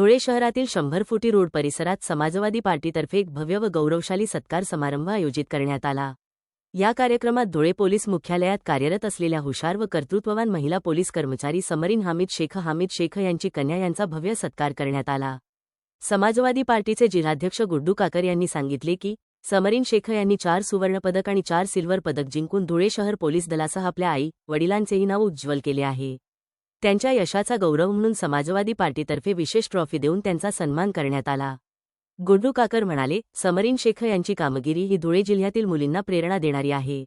धुळे शहरातील शंभर फुटी रोड परिसरात समाजवादी पार्टीतर्फे एक भव्य व गौरवशाली सत्कार समारंभ आयोजित करण्यात आला. या कार्यक्रमात धुळे पोलीस मुख्यालयात कार्यरत असलेल्या हुशार व कर्तृत्ववान महिला पोलीस कर्मचारी समरीन हामिद शेख हामिद शेख यांची कन्या यांचा भव्य सत्कार करण्यात आला. समाजवादी पार्टीचे जिल्हाध्यक्ष गुड्डू काकर यांनी सांगितले की समरीन शेख यांनी चार सुवर्णपदक आणि चार सिल्वर पदक जिंकून धुळे शहर पोलीस दलासह आपल्या आई वडिलांचेही नाव उज्ज्वल केले आहे. त्यांच्या यशाचा गौरव म्हणून समाजवादी पार्टीतर्फे विशेष ट्रॉफी देऊन त्यांचा सन्मान करण्यात आला. गुड्डू काकर म्हणाले समरीन शेख यांची कामगिरी ही धुळे जिल्ह्यातील मुलींना प्रेरणा देणारी आहे.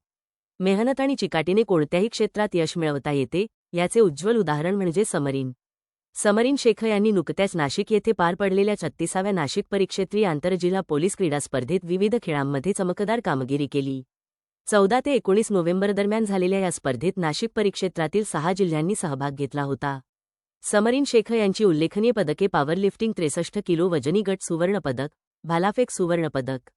मेहनत आणि चिकाटीने कोणत्याही क्षेत्रात यश मिळवता येते याचे उज्ज्वल उदाहरण म्हणजे समरीन. समरीन शेख यांनी नुकत्याच नाशिक येथे पार पडलेल्या छत्तीसाव्या नाशिक परिक्षेत्रीय आंतरजिल्हा पोलीस क्रीडा स्पर्धेत विविध खेळांमध्ये चमकदार कामगिरी केली. चौदा ते एकोणीस नोव्हेंबर दरम्यान झालेल्या या स्पर्धेत नाशिक परिक्षेत्रातील सहा जिल्ह्यांनी सहभाग घेतला होता. समरीन शेख यांची उल्लेखनीय पदके पॉवरलिफ्टिंग त्रेसष्ट किलो वजनी गट सुवर्णपदक भालाफेक सुवर्णपदक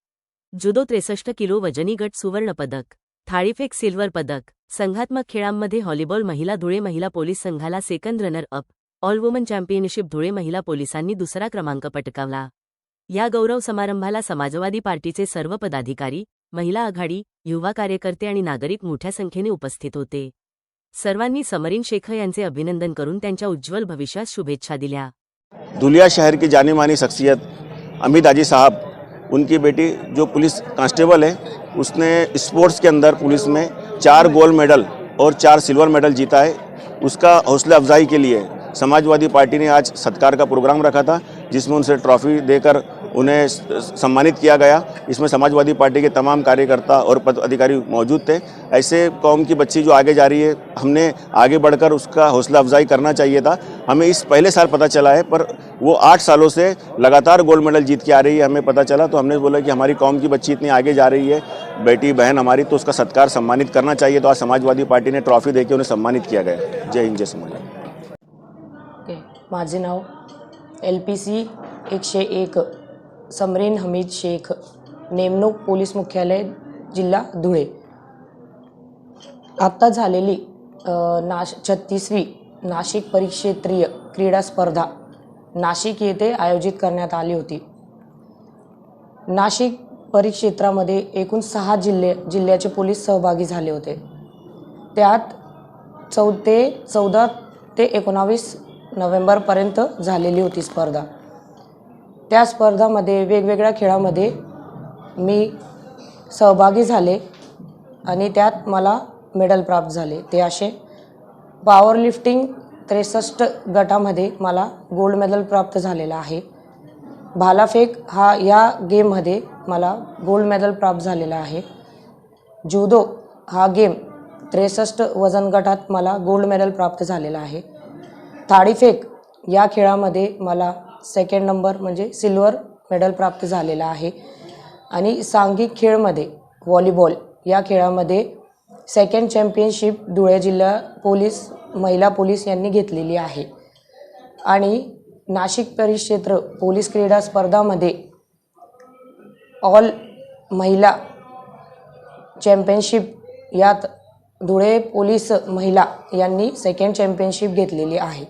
जुदो त्रेसष्ट किलो वजनी गट सुवर्णपदक थाळीफेक सिल्वर पदक संघात्मक खेळांमध्ये हॉलीबॉल महिला धुळे महिला पोलीस संघाला second runner up all woman championship Dhule महिला पोलिसांनी दुसरा क्रमांक पटकावला. या गौरव समारंभाला समाजवादी पार्टीचे सर्व पदाधिकारी महिला आघाडी युवा कार्यकर्ते आणि नागरिक मोठ्या संख्येने उपस्थित होते. सर्वांनी समरीन शेख यांचे अभिनंदन करून त्यांच्या उज्ज्वल भविष्यास शुभेच्छा दिल्या. दुलिया शहर की जानी मानी शख्सियत अमित आजी साहब उनकी बेटी जो पुलिस कांस्टेबल है उसने स्पोर्ट्स के अंदर पुलिस में चार गोल्ड मेडल और चार सिल्वर मेडल जीता है। उसका हौसला अफजाई के लिए समाजवादी पार्टी ने आज सत्कार का प्रोग्राम रखा था जिसमें उनसे ट्रॉफी देकर उन्हें सम्मानित किया गया। इसमें समाजवादी पार्टी के तमाम कार्यकर्ता और पद अधिकारी मौजूद थे। ऐसे कौम की बच्ची जो आगे जा रही है, हमने आगे बढ़कर उसका हौसला अफजाई करना चाहिए था। हमें इस पहले साल पता चला है, पर वो आठ सालों से लगातार गोल्ड मेडल जीत के आ रही है, हमें पता चला। तो हमने बोला कि हमारी कौम की बच्ची इतनी आगे जा रही है, बेटी, बहन हमारी तो उसका सत्कार सम्मानित करना चाहिए। तो आज समाजवादी पार्टी ने ट्रॉफी देकर उन्हें सम्मानित किया गया। जय हिंद, जय समाज। नाव एल पी सी एकशे एक। समरीन हमीद शेख नेमणूक पोलीस मुख्यालय जिल्हा धुळे. आत्ता झालेली नाश छत्तीसवी नाशिक परिक्षेत्रीय क्रीडा स्पर्धा नाशिक येथे आयोजित करण्यात आली होती. नाशिक परिक्षेत्रामध्ये एकूण सहा जिल्हे जिल्ह्याचे पोलीस सहभागी झाले होते. त्यात चौ ते चौदा ते एकोणावीस नोव्हेंबरपर्यंत झालेली होती स्पर्धा. त्या स्पर्धामध्ये वेगवेगळ्या खेळामध्ये मी सहभागी झाले आणि त्यात मला मेडल प्राप्त झाले. ते असे पॉवर लिफ्टिंग त्रेसष्ट गटामध्ये मला गोल्ड मेडल प्राप्त झालेला आहे. भालाफेक हा या गेममध्ये मला गोल्ड मेडल प्राप्त झालेला आहे. जुदो हा गेम त्रेसष्ट वजन गटात मला गोल्ड मेडल प्राप्त झालेला आहे. थाळीफेक या खेळामध्ये मला सेकंड नंबर म्हणजे सिल्वर मेडल प्राप्त झालेला आहे. आणि सांघिक खेळमध्ये व्हॉलीबॉल या खेळामध्ये सेकंड चॅम्पियनशिप धुळे जिल्हा पोलीस महिला पोलीस यांनी घेतलेली आहे. आणि नाशिक परिक्षेत्र पोलीस क्रीडा स्पर्धामध्ये ऑल महिला चॅम्पियनशिप यात धुळे पोलीस महिला यांनी सेकंड चॅम्पियनशिप घेतलेली आहे.